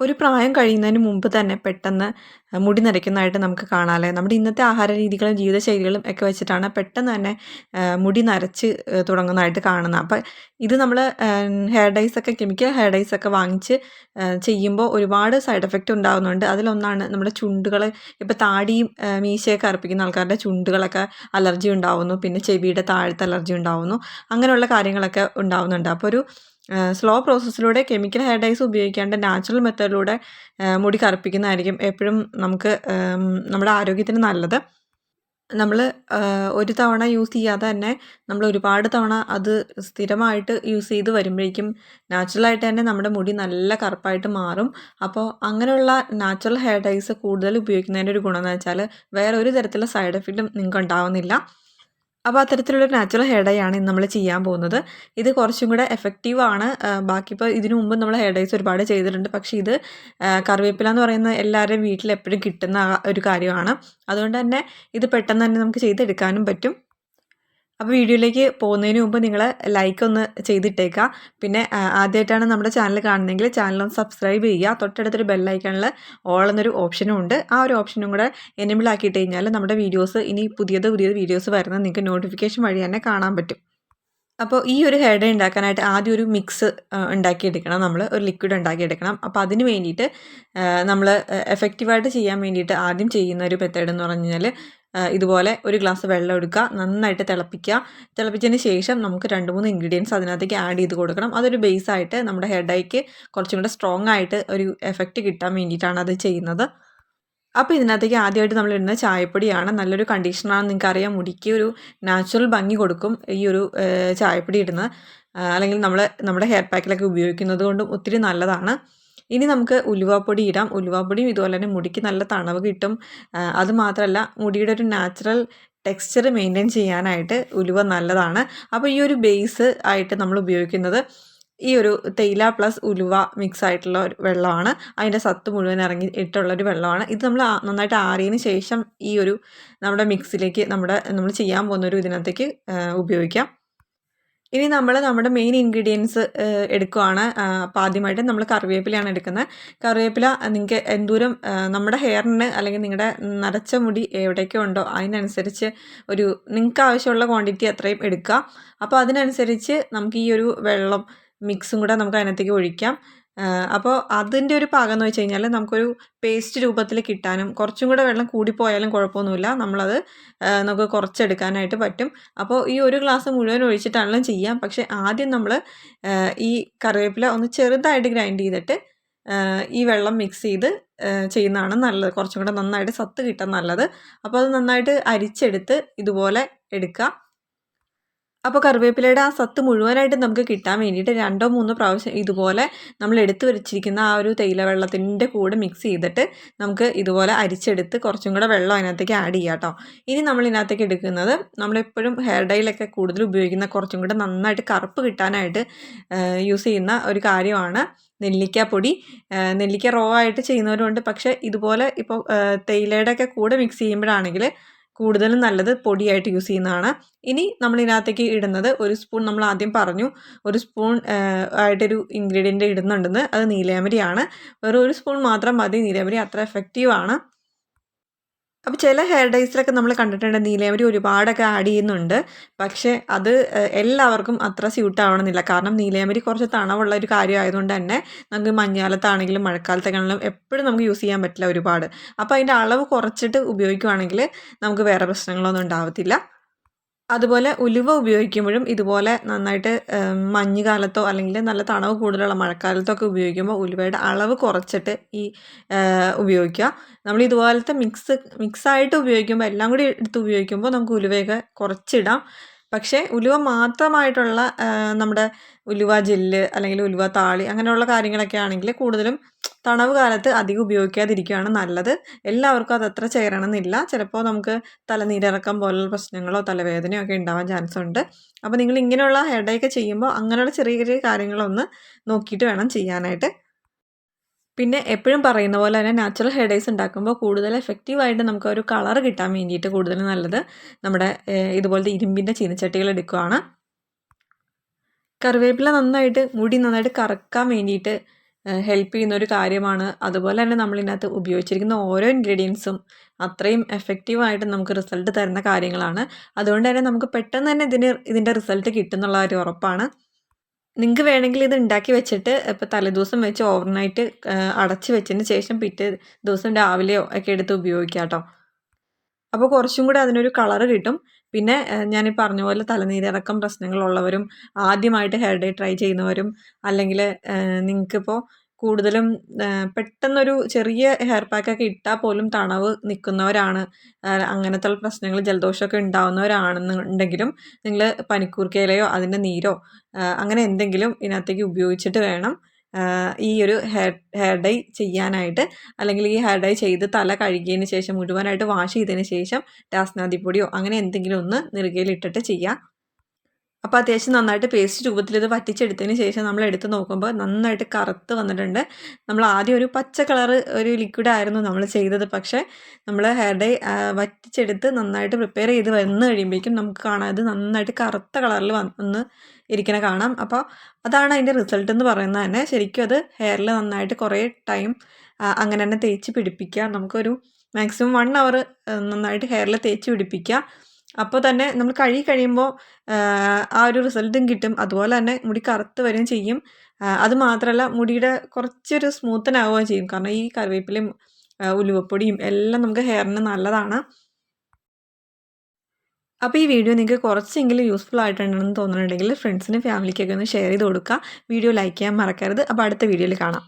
ഒരു പ്രായം കഴിയുന്നതിന് മുമ്പ് തന്നെ പെട്ടെന്ന് മുടി നരയ്ക്കുന്നതായിട്ട് നമുക്ക് കാണാമല്ലേ നമ്മുടെ ഇന്നത്തെ ആഹാര രീതികളും ജീവിതശൈലികളും ഒക്കെ വെച്ചിട്ടാണ് പെട്ടെന്ന് തന്നെ മുടി നരച്ച് തുടങ്ങുന്നതായിട്ട് കാണുന്നത്. അപ്പം ഇത് നമ്മൾ ഹെയർ ഡൈസ് ഒക്കെ കെമിക്കൽ ഹെയർ ഡൈസ് ഒക്കെ വാങ്ങിച്ച് ചെയ്യുമ്പോൾ ഒരുപാട് സൈഡ് എഫക്റ്റ് ഉണ്ടാകുന്നുണ്ട് അതിലൊന്നാണ് നമ്മുടെ ചുണ്ടുകൾ. ഇപ്പോൾ താടിയും മീശയൊക്കെ അർപ്പിക്കുന്ന ആൾക്കാരുടെ ചുണ്ടുകളൊക്കെ അലർജി ഉണ്ടാവുന്നു. പിന്നെ ചെവിയുടെ താഴത്ത് അലർജി ഉണ്ടാവുന്നു. അങ്ങനെയുള്ള കാര്യങ്ങളൊക്കെ ഉണ്ടാവുന്നുണ്ട്. അപ്പോൾ ഒരു സ്ലോ പ്രോസസ്സിലൂടെ കെമിക്കൽ ഹെയർ ഡൈസ് ഉപയോഗിക്കാണ്ട് നാച്ചുറൽ മെത്തേഡിലൂടെ മുടി കറുപ്പിക്കുന്നതായിരിക്കും എപ്പോഴും നമുക്ക് നമ്മുടെ ആരോഗ്യത്തിന് നല്ലത്. നമ്മൾ ഒരു തവണ യൂസ് ചെയ്യാതെ തന്നെ നമ്മൾ ഒരുപാട് തവണ അത് സ്ഥിരമായിട്ട് യൂസ് ചെയ്ത് വരുമ്പോഴേക്കും നാച്ചുറലായിട്ട് തന്നെ നമ്മുടെ മുടി നല്ല കറുപ്പായിട്ട് മാറും. അപ്പോൾ അങ്ങനെയുള്ള നാച്ചുറൽ ഹെയർ ഡൈസ് കൂടുതൽ ഉപയോഗിക്കുന്നതിന്റെ ഒരു ഗുണം എന്ന് വെച്ചാൽ വേറെ ഒരു തരത്തിലുള്ള സൈഡ് എഫക്റ്റും നിങ്ങൾക്ക് ഉണ്ടാവുന്നില്ല അപ്പോൾ അത്തരത്തിലുള്ള നാച്ചുറൽ ഹെയർ ഡൈ ആണ് നമ്മൾ ചെയ്യാൻ പോകുന്നത്. ഇത് കുറച്ചും കൂടെ എഫക്റ്റീവ് ആണ്. ബാക്കി ഇപ്പോൾ ഇതിനു മുമ്പ് നമ്മൾ ഹെയർ ഡൈസ് ഒരുപാട് ചെയ്തിട്ടുണ്ട്. പക്ഷേ ഇത് കറിവേപ്പില എന്ന് പറയുന്ന എല്ലാവരുടെയും വീട്ടിൽ എപ്പോഴും കിട്ടുന്ന ഒരു കാര്യമാണ്. അതുകൊണ്ട് തന്നെ ഇത് പെട്ടെന്ന് തന്നെ നമുക്ക് ചെയ്തെടുക്കാനും പറ്റും. അപ്പോൾ വീഡിയോയിലേക്ക് പോകുന്നതിന് മുമ്പ് നിങ്ങൾ ലൈക്ക് ഒന്ന് ചെയ്തിട്ടേക്കുക പിന്നെ ആദ്യമായിട്ടാണ് നമ്മുടെ ചാനൽ കാണുന്നതെങ്കിൽ ചാനൽ ഒന്ന് സബ്സ്ക്രൈബ് ചെയ്യുക. തൊട്ടടുത്തൊരു ബെല്ലൈക്കണിൽ ഓൾ എന്നൊരു ഓപ്ഷനും ഉണ്ട്. ആ ഒരു ഓപ്ഷനും കൂടെ എനേബിൾ ആക്കിയിട്ട് കഴിഞ്ഞാൽ നമ്മുടെ വീഡിയോസ് ഇനി പുതിയത് പുതിയത് വീഡിയോസ് വരുന്നത് നിങ്ങൾക്ക് നോട്ടിഫിക്കേഷൻ വഴി തന്നെ കാണാൻ പറ്റും. അപ്പോൾ ഈ ഒരു ഹെയർ ഡേ ഉണ്ടാക്കാനായിട്ട് ആദ്യം ഒരു മിക്സ് ഉണ്ടാക്കിയെടുക്കണം. നമ്മൾ ഒരു ലിക്വിഡ് ഉണ്ടാക്കിയെടുക്കണം. അപ്പോൾ അതിന് വേണ്ടിയിട്ട് നമ്മൾ എഫക്റ്റീവായിട്ട് ചെയ്യാൻ വേണ്ടിയിട്ട് ആദ്യം ചെയ്യുന്ന ഒരു മെത്തേഡ് എന്ന് പറഞ്ഞു കഴിഞ്ഞാൽ ഇതുപോലെ ഒരു ഗ്ലാസ് വെള്ളം എടുക്കുക നന്നായിട്ട് തിളപ്പിക്കുക. തിളപ്പിച്ചതിന് ശേഷം നമുക്ക് രണ്ട് മൂന്ന് ഇൻഗ്രീഡിയൻസ് അതിനകത്തേക്ക് ആഡ് ചെയ്ത് കൊടുക്കണം. അതൊരു ബേസ് ആയിട്ട് നമ്മുടെ ഹെയർ ഡൈക്ക് കുറച്ചും കൂടെ സ്ട്രോങ് ആയിട്ട് ഒരു എഫക്റ്റ് കിട്ടാൻ വേണ്ടിയിട്ടാണ് അത് ചെയ്യുന്നത്. അപ്പോൾ ഇതിനകത്തേക്ക് ആദ്യമായിട്ട് നമ്മൾ ഇടുന്ന ചായപ്പൊടിയാണ്. നല്ലൊരു കണ്ടീഷണറാണ് നിങ്ങൾക്ക് അറിയാം മുടിക്ക് ഒരു നാച്ചുറൽ ഭംഗി കൊടുക്കും ഈ ഒരു ചായപ്പൊടി ഇടുന്നത്. അല്ലെങ്കിൽ നമ്മൾ നമ്മുടെ ഹെയർ പാക്കിലൊക്കെ ഉപയോഗിക്കുന്നത് കൊണ്ടും ഒത്തിരി നല്ലതാണ്. ഇനി നമുക്ക് ഉലുവാപ്പൊടി ഇടാം. ഉലുവാപ്പൊടിയും ഇതുപോലെ തന്നെ മുടിക്ക് നല്ല തണവ് കിട്ടും. അതുമാത്രമല്ല മുടിയുടെ ഒരു നാച്ചുറൽ ടെക്സ്ചർ മെയിന്റെയിൻ ചെയ്യാനായിട്ട് ഉലുവ നല്ലതാണ്. അപ്പോൾ ഈ ഒരു ബേസ് ആയിട്ട് നമ്മൾ ഉപയോഗിക്കുന്നത് ഈ ഒരു തേയില പ്ലസ് ഉലുവ മിക്സ് ആയിട്ടുള്ള ഒരു വെള്ളമാണ്. അതിന്റെ സത്ത് മുഴുവൻ ഇറങ്ങി ഇട്ടുള്ളൊരു വെള്ളമാണ്. ഇത് നമ്മൾ നന്നായിട്ട് ആറിയതിന് ശേഷം ഈ ഒരു നമ്മുടെ മിക്സിലേക്ക് നമ്മുടെ നമ്മൾ ചെയ്യാൻ പോകുന്ന ഒരു ഇതിനകത്തേക്ക് ഉപയോഗിക്കാം. ഇനി നമ്മൾ നമ്മുടെ മെയിൻ ഇൻഗ്രീഡിയൻസ് എടുക്കുവാണ്. അപ്പോൾ ആദ്യമായിട്ട് നമ്മൾ കറിവേപ്പിലയാണ് എടുക്കുന്നത് കറിവേപ്പില നിങ്ങൾക്ക് എന്തോരം നമ്മുടെ ഹെയറിന് അല്ലെങ്കിൽ നിങ്ങളുടെ നരച്ച മുടി എവിടെയൊക്കെ ഉണ്ടോ അതിനനുസരിച്ച് ഒരു നിങ്ങൾക്ക് ആവശ്യമുള്ള ക്വാണ്ടിറ്റി അത്രയും എടുക്കുക അപ്പോൾ അതിനനുസരിച്ച് നമുക്ക് ഈ ഒരു വെള്ളം മിക്സും കൂടെ നമുക്ക് അതിനകത്തേക്ക് ഒഴിക്കാം. അപ്പോൾ അതിന്റെ ഒരു പാകം എന്ന് വെച്ച് കഴിഞ്ഞാൽ നമുക്കൊരു പേസ്റ്റ് രൂപത്തിൽ കിട്ടാനും കുറച്ചും കൂടെ വെള്ളം കൂടിപ്പോയാലും കുഴപ്പമൊന്നുമില്ല. നമ്മളത് നമുക്ക് കുറച്ചെടുക്കാനായിട്ട് പറ്റും. അപ്പോൾ ഈ ഒരു ഗ്ലാസ് മുഴുവൻ ഒഴിച്ചിട്ടാണെങ്കിലും ചെയ്യാം. പക്ഷേ ആദ്യം നമ്മൾ ഈ കറിവേപ്പില ഒന്ന് ചെറുതായിട്ട് ഗ്രൈൻഡ് ചെയ്തിട്ട് ഈ വെള്ളം മിക്സ് ചെയ്ത് ചെയ്യുന്നതാണ് നല്ലത്. കുറച്ചും കൂടെ നന്നായിട്ട് സത്ത് കിട്ടാൻ നല്ലത്. അപ്പോൾ അത് നന്നായിട്ട് അരിച്ചെടുത്ത് ഇതുപോലെ എടുക്കുക. അപ്പോൾ കറിവേപ്പിലയുടെ ആ സത്ത് മുഴുവനായിട്ട് നമുക്ക് കിട്ടാൻ വേണ്ടിയിട്ട് രണ്ടോ മൂന്നോ പ്രാവശ്യം ഇതുപോലെ നമ്മൾ എടുത്തു വെച്ചിരിക്കുന്ന ആ ഒരു തേയില വെള്ളത്തിന്റെ കൂടെ മിക്സ് ചെയ്തിട്ട് നമുക്ക് ഇതുപോലെ അരിച്ചെടുത്ത് കുറച്ചും കൂടെ വെള്ളം അതിനകത്തേക്ക് ആഡ് ചെയ്യാം കേട്ടോ. ഇനി നമ്മൾ ഇതിനകത്തേക്ക് എടുക്കുന്നത് നമ്മളെപ്പോഴും ഹെയർ ഡൈലൊക്കെ കൂടുതൽ ഉപയോഗിക്കുന്ന കുറച്ചും കൂടെ നന്നായിട്ട് കറുപ്പ് കിട്ടാനായിട്ട് യൂസ് ചെയ്യുന്ന ഒരു കാര്യമാണ് നെല്ലിക്കാപ്പൊടി നെല്ലിക്ക റോ ആയിട്ട് ചെയ്യുന്നവരുണ്ട്. പക്ഷേ ഇതുപോലെ ഇപ്പോൾ തേയിലയുടെ ഒക്കെ കൂടെ മിക്സ് ചെയ്യുമ്പോഴാണെങ്കിൽ കൂടുതലും നല്ലത് പൊടിയായിട്ട് യൂസ് ചെയ്യുന്നതാണ്. ഇനി നമ്മൾ ഇതിനകത്തേക്ക് ഇടുന്നത് ഒരു സ്പൂൺ നമ്മൾ ആദ്യം പറഞ്ഞു ഒരു സ്പൂൺ ആയിട്ടൊരു ഇൻഗ്രീഡിയന്റ് ഇടുന്നുണ്ടെന്ന്. അത് നീലയമരിയാണ്. വെറും ഒരു സ്പൂൺ മാത്രം മതി. നീലയമരി അത്ര എഫക്റ്റീവാണ് അപ്പോൾ ചില ഹെയർ ഡൈസിലൊക്കെ നമ്മൾ കണ്ടിട്ടുണ്ട് നീലയമരി ഒരുപാടൊക്കെ ആഡ് ചെയ്യുന്നുണ്ട്. പക്ഷേ അത് എല്ലാവർക്കും അത്ര സ്യൂട്ട് ആവണമെന്നില്ല. കാരണം നീലയമരി കുറച്ച് തണവുള്ള ഒരു കാര്യമായതുകൊണ്ട് തന്നെ നമുക്ക് മഞ്ഞാലത്താണെങ്കിലും മഴക്കാലത്തേക്കാണെങ്കിലും എപ്പോഴും നമുക്ക് യൂസ് ചെയ്യാൻ പറ്റില്ല ഒരുപാട്. അപ്പോൾ അതിന്റെ അളവ് കുറച്ചിട്ട് ഉപയോഗിക്കുകയാണെങ്കിൽ നമുക്ക് വേറെ പ്രശ്നങ്ങളൊന്നും ഉണ്ടാവത്തില്ല. അതുപോലെ ഉലുവ ഉപയോഗിക്കുമ്പോഴും ഇതുപോലെ നന്നായിട്ട് മഞ്ഞ് കാലത്തോ അല്ലെങ്കിൽ നല്ല തണവ് കൂടുതലുള്ള മഴക്കാലത്തോ ഒക്കെ ഉപയോഗിക്കുമ്പോൾ ഉലുവയുടെ അളവ് കുറച്ചിട്ട് ഈ ഉപയോഗിക്കുക. നമ്മൾ ഇതുപോലത്തെ മിക്സ് മിക്സായിട്ട് ഉപയോഗിക്കുമ്പോൾ എല്ലാം കൂടി എടുത്ത് ഉപയോഗിക്കുമ്പോൾ നമുക്ക് ഉലുവയൊക്കെ കുറച്ചിടാം. പക്ഷേ ഉലുവ മാത്രമായിട്ടുള്ള നമ്മുടെ ഉലുവ ജെല്ല് അല്ലെങ്കിൽ ഉലുവ താളി അങ്ങനെയുള്ള കാര്യങ്ങളൊക്കെ ആണെങ്കിൽ കൂടുതലും തണവ് കാലത്ത് അധികം ഉപയോഗിക്കാതിരിക്കുകയാണ് നല്ലത്. എല്ലാവർക്കും അതത്ര ചേരണമെന്നില്ല. ചിലപ്പോൾ നമുക്ക് തലനീരിറക്കം പോലുള്ള പ്രശ്നങ്ങളോ തലവേദനയോ ഒക്കെ ഉണ്ടാവാൻ ചാൻസ് ഉണ്ട്. അപ്പോൾ നിങ്ങൾ ഇങ്ങനെയുള്ള ഹെഡേക്ക് ചെയ്യുമ്പോൾ അങ്ങനെയുള്ള ചെറിയ ചെറിയ കാര്യങ്ങളൊന്ന് നോക്കിയിട്ട് വേണം ചെയ്യാനായിട്ട്. പിന്നെ എപ്പോഴും പറയുന്ന പോലെ തന്നെ നാച്ചുറൽ ഹെയർ ഡൈസ് ഉണ്ടാക്കുമ്പോൾ കൂടുതൽ എഫക്റ്റീവായിട്ട് നമുക്ക് ഒരു കളർ കിട്ടാൻ വേണ്ടിയിട്ട് കൂടുതൽ നല്ലത് നമ്മുടെ ഇതുപോലത്തെ ഇരുമ്പിന്റെ ചീനച്ചട്ടികൾ എടുക്കുകയാണ് കറിവേപ്പില നന്നായിട്ട് മുടി നന്നായിട്ട് കറക്കാൻ വേണ്ടിയിട്ട് ഹെൽപ്പ് ചെയ്യുന്ന ഒരു കാര്യമാണ്. അതുപോലെ തന്നെ നമ്മൾ നമ്മളിതിനകത്ത് ഉപയോഗിച്ചിരിക്കുന്ന ഓരോ ഇൻഗ്രീഡിയൻസും അത്രയും എഫക്റ്റീവായിട്ട് നമുക്ക് റിസൾട്ട് തരുന്ന കാര്യങ്ങളാണ്. അതുകൊണ്ട് തന്നെ നമുക്ക് പെട്ടെന്ന് തന്നെ ഇതിന് ഇതിന്റെ റിസൾട്ട് കിട്ടുന്നുള്ള ഒരു ഉറപ്പാണ്. നിങ്ങൾക്ക് വേണമെങ്കിൽ ഇത് ഉണ്ടാക്കി വെച്ചിട്ട് ഇപ്പോൾ തലേദിവസം വെച്ച് ഓവർനൈറ്റ് അടച്ച് വെച്ചതിന് ശേഷം പിറ്റേ ദിവസം രാവിലെയോ ഒക്കെ എടുത്ത് ഉപയോഗിക്കാം കേട്ടോ. അപ്പോൾ കുറച്ചും കൂടി അതിനൊരു കളറ് കിട്ടും. പിന്നെ ഞാൻ ഈ പറഞ്ഞ പോലെ തലനീരിറക്കം പ്രശ്നങ്ങളുള്ളവരും ആദ്യമായിട്ട് ഹെയർ ഡേ ട്രൈ ചെയ്യുന്നവരും അല്ലെങ്കിൽ നിങ്ങൾക്കിപ്പോൾ കൂടുതലും പെട്ടെന്നൊരു ചെറിയ ഹെയർ പാക്കൊക്കെ ഇട്ടാൽ പോലും തണവ് നിൽക്കുന്നവരാണ്. അങ്ങനത്തെ പ്രശ്നങ്ങൾ ജലദോഷമൊക്കെ ഉണ്ടാവുന്നവരാണെന്നുണ്ടെങ്കിലും നിങ്ങൾ പനിക്കൂർക്കയിലയോ അതിന്റെ നീരോ അങ്ങനെ എന്തെങ്കിലും ഇതിനകത്തേക്ക് ഉപയോഗിച്ചിട്ട് വേണം ഈ ഒരു ഹെയർ ഹെയർ ഡൈ ചെയ്യാനായിട്ട്. അല്ലെങ്കിൽ ഈ ഹെയർ ഡൈ ചെയ്ത് തല കഴുകിയതിന് ശേഷം മുഴുവനായിട്ട് വാഷ് ചെയ്തതിന് ശേഷം രാസ്നാദിപ്പൊടിയോ അങ്ങനെ എന്തെങ്കിലും ഒന്ന് നെറുകയിലിട്ടിട്ട് ചെയ്യാം. അപ്പോൾ അത്യാവശ്യം നന്നായിട്ട് പേസ്റ്റ് രൂപത്തിൽ ഇത് വറ്റിച്ചെടുത്തതിന് ശേഷം നമ്മൾ എടുത്ത് നോക്കുമ്പോൾ നന്നായിട്ട് കറുത്ത് വന്നിട്ടുണ്ട്. നമ്മൾ ആദ്യം ഒരു പച്ച കളർ ഒരു ലിക്വിഡ് ആയിരുന്നു നമ്മൾ ചെയ്തത്. പക്ഷേ നമ്മൾ ഹെയർ ഡേ വറ്റിച്ചെടുത്ത് നന്നായിട്ട് പ്രിപ്പയർ ചെയ്ത് വന്ന് കഴിയുമ്പോഴേക്കും നമുക്ക് കാണാം അത് നന്നായിട്ട് കറുത്ത കളറിൽ വന്ന് ഇരിക്കണ കാണാം. അപ്പോൾ അതാണ് അതിന്റെ റിസൾട്ട് എന്ന് പറയുന്നത് തന്നെ. ശരിക്കും അത് ഹെയറിൽ നന്നായിട്ട് കുറേ ടൈം അങ്ങനെ തന്നെ തേച്ച് പിടിപ്പിക്കുക. നമുക്കൊരു മാക്സിമം വൺ അവർ നന്നായിട്ട് ഹെയറിൽ തേച്ച് പിടിപ്പിക്കുക. അപ്പോൾ തന്നെ നമ്മൾ കഴുകി കഴിയുമ്പോൾ ആ ഒരു റിസൾട്ടും കിട്ടും. അതുപോലെ തന്നെ മുടി കറുത്ത് വരികയും ചെയ്യും. അത് മാത്രമല്ല മുടിയുടെ കുറച്ചൊരു സ്മൂത്തനാവുകയും ചെയ്യും. കാരണം ഈ കറിവേപ്പിലയും ഉലുവപ്പൊടിയും എല്ലാം നമുക്ക് ഹെയറിന് നല്ലതാണ്. അപ്പോൾ ഈ വീഡിയോ നിങ്ങൾക്ക് കുറച്ചെങ്കിലും യൂസ്ഫുൾ ആയിട്ടുണ്ടെന്ന് തോന്നുന്നുണ്ടെങ്കിൽ ഫ്രണ്ട്സിനും ഫാമിലിക്കൊക്കെ ഒന്ന് ഷെയർ ചെയ്ത് കൊടുക്കുക. വീഡിയോ ലൈക്ക് ചെയ്യാൻ മറക്കരുത്. അപ്പോൾ അടുത്ത വീഡിയോയിൽ കാണാം.